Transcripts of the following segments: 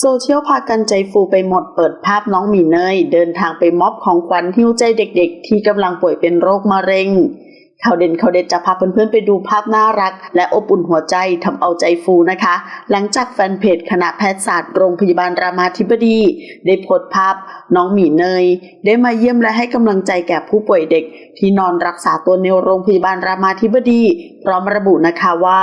โซเชียลพากันใจฟูไปหมดเปิดภาพน้องหมีเนย เดินทางไปมอบของขวัญหิ้วใจเด็กๆ ที่กำลังป่วยเป็นโรคมะเร็ง ข่าวเด่นข่าวเด็ดจะพาเพื่อนๆไปดูภาพน่ารัก และอบอุ่นหัวใจทำเอาใจฟูนะคะ หลังจากแฟนเพจคณะแพทยศาสตร์โรงพยาบาลรามาธิบดี ได้โพสต์ภาพน้องหมีเนย ได้มาเยี่ยมและให้กำลังใจแก่ผู้ป่วยเด็ก ที่นอนรักษาตัวในโรงพยาบาลรามาธิบดี พร้อมระบุนะคะว่า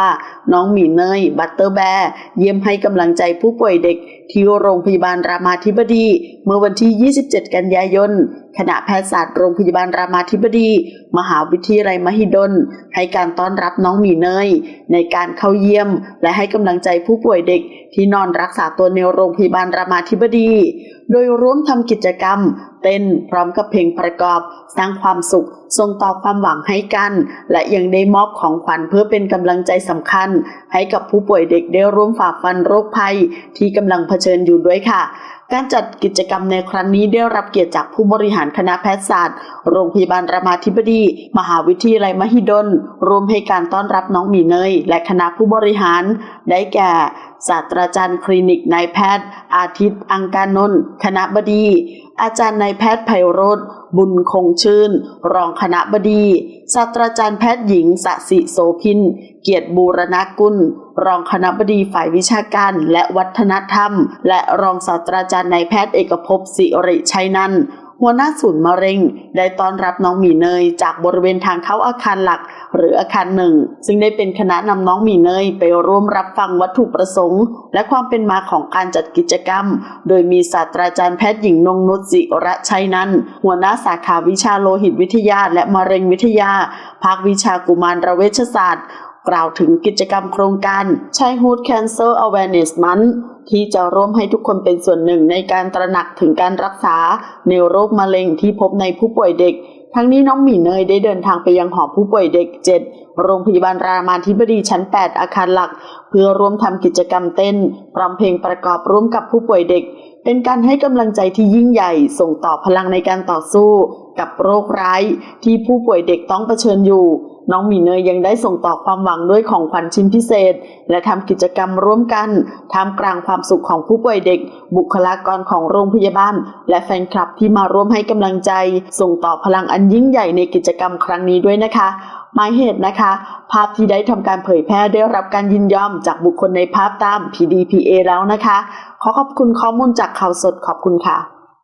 น้องหมีเนย บัตเตอร์แบร์เยี่ยมให้กำลังใจผู้ป่วยเด็ก ที่โรงพยาบาลรามาธิบดี เมื่อวันที่ 27 กันยายนคณะแพทยศาสตร์โรงพยาบาลรามาธิบดี มหาวิทยาลัยมหิดล ให้การต้อนรับน้องหมีเนย ในการเข้าเยี่ยม และให้กำลังใจผู้ป่วยเด็กที่นอนรักษาตัวในโรงพยาบาลรามาธิบดี โดยร่วมทำกิจกรรม เต้นพร้อมกับเพลงประกอบ สร้างความสุขส่งต่อความหวังให้กัน และยังได้มอบของขวัญเพื่อเป็นกำลังใจสำคัญ ให้กับผู้ป่วยเด็กได้ร่วมฝ่าฟันโรคภัยที่กำลังเผชิญอยู่ด้วยค่ะ การจัดกิจกรรมในครั้งนี้ได้รับเกียรติจากผู้บริหารคณะแพทยศาสตร์ โรงพยาบาลรามาธิบดี มหาวิทยาลัยมหิดลรวมให้การต้อนรับน้องหมีเนย และคณะผู้บริหาร ได้แก่ศาสตราจารย์คลินิกนายแพทย์ อาทิตย์ อังการนนท์คณะบดี อาจารย์นายแพทย์ไพโรธบุญคงชื่น รองคณะบดี ศาสตราจารย์แพทย์หญิงสสิโสพิน เกียรติบูรณกุล รองคณะบดีฝ่ายวิชาการและวัฒนธรรม และรองศาสตราจารย์นายแพทย์เอกภพสิริชัยนันท์ หัวหน้าศูนย์มะเร็ง ได้ต้อนรับน้องหมีเนย จากบริเวณทางเข้าอาคารหลัก หรืออาคารหนึ่ง ซึ่งได้เป็นคณะนำน้องหมีเนย ไปร่วมรับฟังวัตถุประสงค์ และความเป็นมาของการจัดกิจกรรม โดยมีศาสตราจารย์แพทย์หญิงนงนุชจิระชัยนันหัวหน้าสาขาวิชาโลหิตวิทยา และมะเร็งวิทยา ภาควิชากุมารเวชศาสตร์ กล่าวถึงกิจกรรมโครงการ Childhood Cancer Awareness Month ที่จะร่วมให้ทุกคนเป็นส่วนหนึ่งในการตระหนักถึงการรักษาในโรคมะเร็งที่พบในผู้ป่วยเด็ก ทั้งนี้น้องหมีเนยได้เดินทางไปยังหอผู้ป่วยเด็ก 7 โรงพยาบาลรามาธิบดีชั้น 8 อาคารหลัก เพื่อร่วมทำกิจกรรมเต้นร้องเพลงประกอบร่วมกับผู้ป่วยเด็ก เป็นการให้กำลังใจที่ยิ่งใหญ่ ส่งต่อพลังในการต่อสู้ กับโรคร้าย ที่ผู้ป่วยเด็กต้องเผชิญอยู่ น้องหมีเนยยังได้ส่งต่อความหวังด้วยของขวัญชิ้นพิเศษ และทำกิจกรรมร่วมกันท่ามกลางความสุขของผู้ป่วยเด็ก บุคลากรของโรงพยาบาล และแฟนคลับที่มาร่วมให้กำลังใจ ส่งต่อพลังอันยิ่งใหญ่ในกิจกรรมครั้งนี้ด้วยนะคะ หมายเหตุนะคะ ภาพที่ได้ทำการเผยแพร่ได้รับการยินยอมจากบุคคลในภาพตาม PDPA แล้วนะคะ ขอขอบคุณข้อมูลจากข่าวสดขอบคุณค่ะ